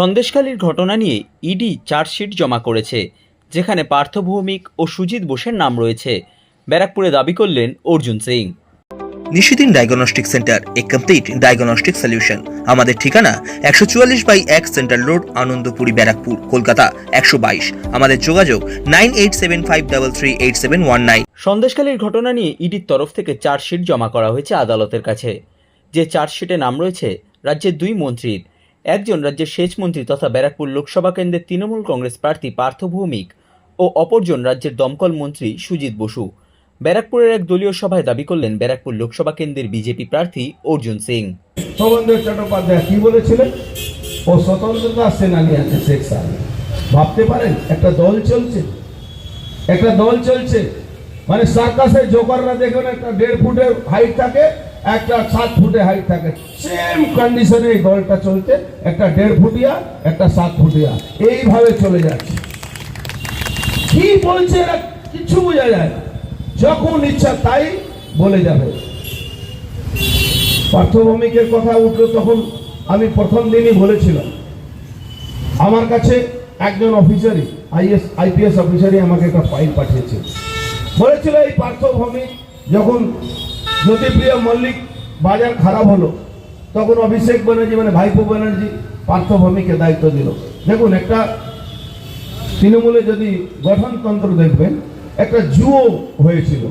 সন্দেশখালীর ঘটনা নিয়ে ইডি চার্জশিট জমা করেছে যেখানে পার্থ ভৌমিক ও সুজিত বোসের নাম রয়েছে। ব্যারাকপুরে দাবি করলেন অর্জুন সিং। নিশিদিন ডায়াগনস্টিক সেন্টার এ কমপ্লিট ডায়াগনস্টিক সলিউশন। আমাদের ঠিকানা একশো চুয়াল্লিশ বাই এক সেন্ট্রাল রোড আনন্দপুরি ব্যারাকপুর কলকাতা একশো বাইশ। আমাদের যোগাযোগ nine eight seven five double three eight seven one nine. সন্দেশখালীর ঘটনা নিয়ে ইডির তরফ থেকে চার্জশিট জমা করা হয়েছে আদালতের কাছে। যে চার্জশিটে নাম রয়েছে রাজ্যের দুই মন্ত্রীর। একজন রাজ্যের সেচ মন্ত্রী তথা ব্যারাকপুর লোকসভা কেন্দ্রের তৃণমূল কংগ্রেস প্রার্থী পার্থ ভৌমিক ও অপরজন রাজ্যের দমকল মন্ত্রী সুজিত বসু। ব্যারাকপুরের এক দলীয় সভায় দাবি করলেন ব্যারাকপুর লোকসভা কেন্দ্রের বিজেপি প্রার্থী অর্জুন সিং। চট্টোপাধ্যায় কি বলেছিলেন? ও স্বতন্ত্রতা আছে শেখ সাহেব। ভাবতে পারেন, একটা দল চলছে। একটা দল চলছে। মানে সার্কাসের জোকাররা দেখুন একটা দেড় ফুটের হাইট থাকে একটা সাত ফুটে হাইট থাকে। সেম কন্ডিশনে এই দলটা চলছে। একটা দেড় ফুটিয়া, একটা সাত ফুটিয়া। এইভাবে চলে যাচ্ছে। কি বলছে এরা কিছু বোঝা যায় না। যখন ইচ্ছা তাই বলে যাবে। পার্থভূমিকের কথা উঠল তখন আমি প্রথম দিনই বলেছিলাম। আমার কাছে একজন অফিসারই আইএস আইপিএস অফিসারই আমাকে একটা ফাইল পাঠিয়েছে। বলেছিল এই পার্থভূমিক যখন জ্যোতিপ্রিয় মল্লিক বাজার খারাপ হলো। তখন অভিষেক ব্যানার্জি মানে ভাইপো ব্যানার্জি পার্থভূমিকে দায়িত্ব দিল। দেখুন, একটা তৃণমূলে যদি গঠনতন্ত্র দেখবেন, একটা জুও হয়েছিল।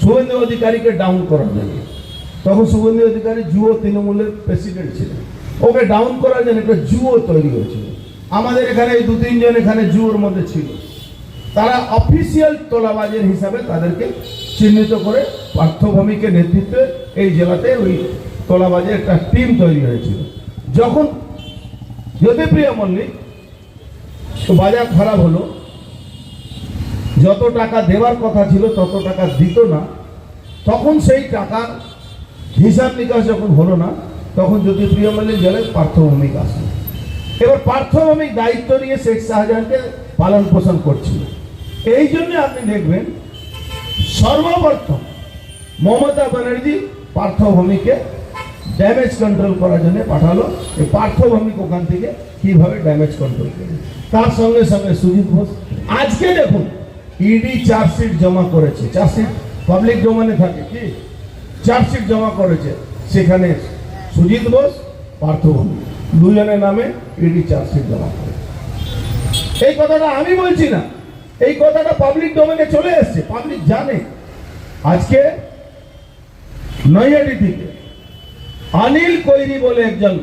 শুভেন্দু অধিকারীকে ডাউন করার জন্য। তখন শুভেন্দু অধিকারী জুয়ো তৃণমূলের প্রেসিডেন্ট ছিলেন। ওকে ডাউন করার জন্য একটা জুও তৈরি হয়েছিল। আমাদের এখানে দু তিনজন এখানে জুয়োর মধ্যে ছিল। তারা অফিসিয়াল তোলাবাজের হিসাবে তাদেরকে চিহ্নিত করে পার্থভূমিকে নেতৃত্বে এই জেলাতে ওই তোলাবাজের একটা টিম তৈরি হয়েছিল। যখন জ্যোতিপ্রিয় মল্লিক বাজার খারাপ হলো, যত টাকা দেওয়ার কথা ছিল তত টাকা দিত না, তখন সেই টাকার হিসাব নিকাশ যখন হলো না, তখন যদি প্রিয় মল্লিক জেলায় পার্থভূমিক আসলো। এবার পার্থভূমিক দায়িত্ব নিয়ে শেখ শাহজাহানকে পালন পোষণ করছিল। এই জন্য আপনি দেখবেন সর্বপ্রথম মমতা ব্যানার্জি পার্থভূমিকে ড্যামেজ কন্ট্রোল করার জন্য পাঠালো। এই পার্থভূমিক ওখান থেকে কীভাবে ড্যামেজ কন্ট্রোল করবে? তার সঙ্গে সঙ্গে সুজিত ঘোষ, আজকে দেখুন ইডি চার্জশিট জমা করেছে। চার্জশিট পাবলিক ডোমেনে থাকে কি? চার্জশিট জমা করেছে। সেখানে সুজিত ঘোষ, পার্থভূমি। দুজনের নামে ইডি চার্জশিট জমা করে এই কথাটা আমি বলছি না। এই কথাটা পাবলিক ডোমেনে চলে এসছে পাবলিক জানে। আজকে নৈহাটি থেকে অনিল কৈরি বলে একজন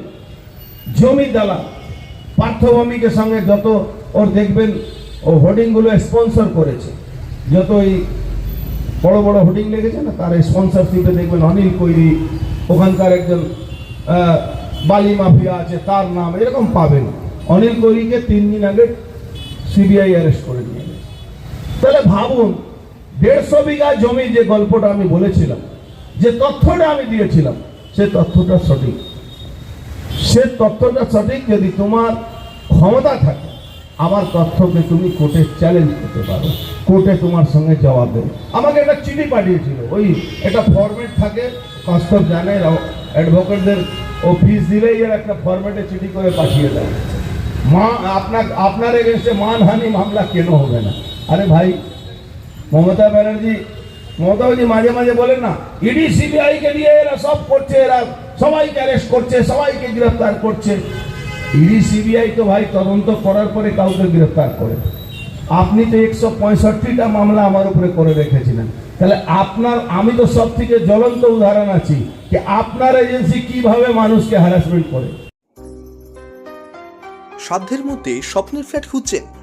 জমি দালাল, পার্থভূমিকের সঙ্গে যত ওর দেখবেন, ও হোর্ডিংগুলো স্পন্সর করেছে। যত এই বড় বড় হোর্ডিং লেগেছে না, তার স্পন্সরশিপে দেখবেন অনিল কৈরি, ওখানকার একজন বালি মাফিয়া আছে, তার নাম এরকম পাবেন। অনিল কৈরিকে তিন দিন আগে সিবিআই অ্যারেস্ট করে নিয়ে গেছে। তাহলে ভাবুন, দেড়শো বিঘা জমি যে গল্পটা আমি বলেছিলাম, যে তথ্যটা আমি দিয়েছিলাম, সে তথ্যটা সঠিক। সে তথ্যটা সঠিক যদি তোমার ক্ষমতা থাকে, আমার তথ্যকে তুমি কোর্টে চ্যালেঞ্জ করতে পারো, কোর্টে তোমার সঙ্গে জবাব দেবে। আমাকে একটা চিঠি পাঠিয়েছিল, ওই একটা ফরম্যাট থাকে কষ্টক জানে অ্যাডভোকেটদের ও ফিস দিলেই এর একটা ফরম্যাটে চিঠি করে পাঠিয়ে দেয়। মা, আপনার আপনার এগেনস্টে মানহানি মামলা কেন হবে না? আরে ভাই, মমতা ব্যানার্জি মমতা ব্যানার্জি মাঝে মাঝে বলেন না ইডি সিবিআই কে দিয়ে এরা সব করছে, এরা সবাইকে অ্যারেস্ট করছে, সবাইকে গ্রেফতার করছে। ইডি সিবিআই তো ভাই তদন্ত করার পরে কাউকে গ্রেফতার করে। আপনি তো একশো পঁয়ষট্টিটা মামলা আমার উপরে করে রেখেছিলেন। তাহলে আপনার, আমি তো সব থেকে জ্বলন্ত উদাহরণ আছি যে আপনার এজেন্সি কীভাবে মানুষকে হ্যারাসমেন্ট করে। সাধ্যের মধ্যে স্বপ্নের ফ্ল্যাট খুঁজছেন।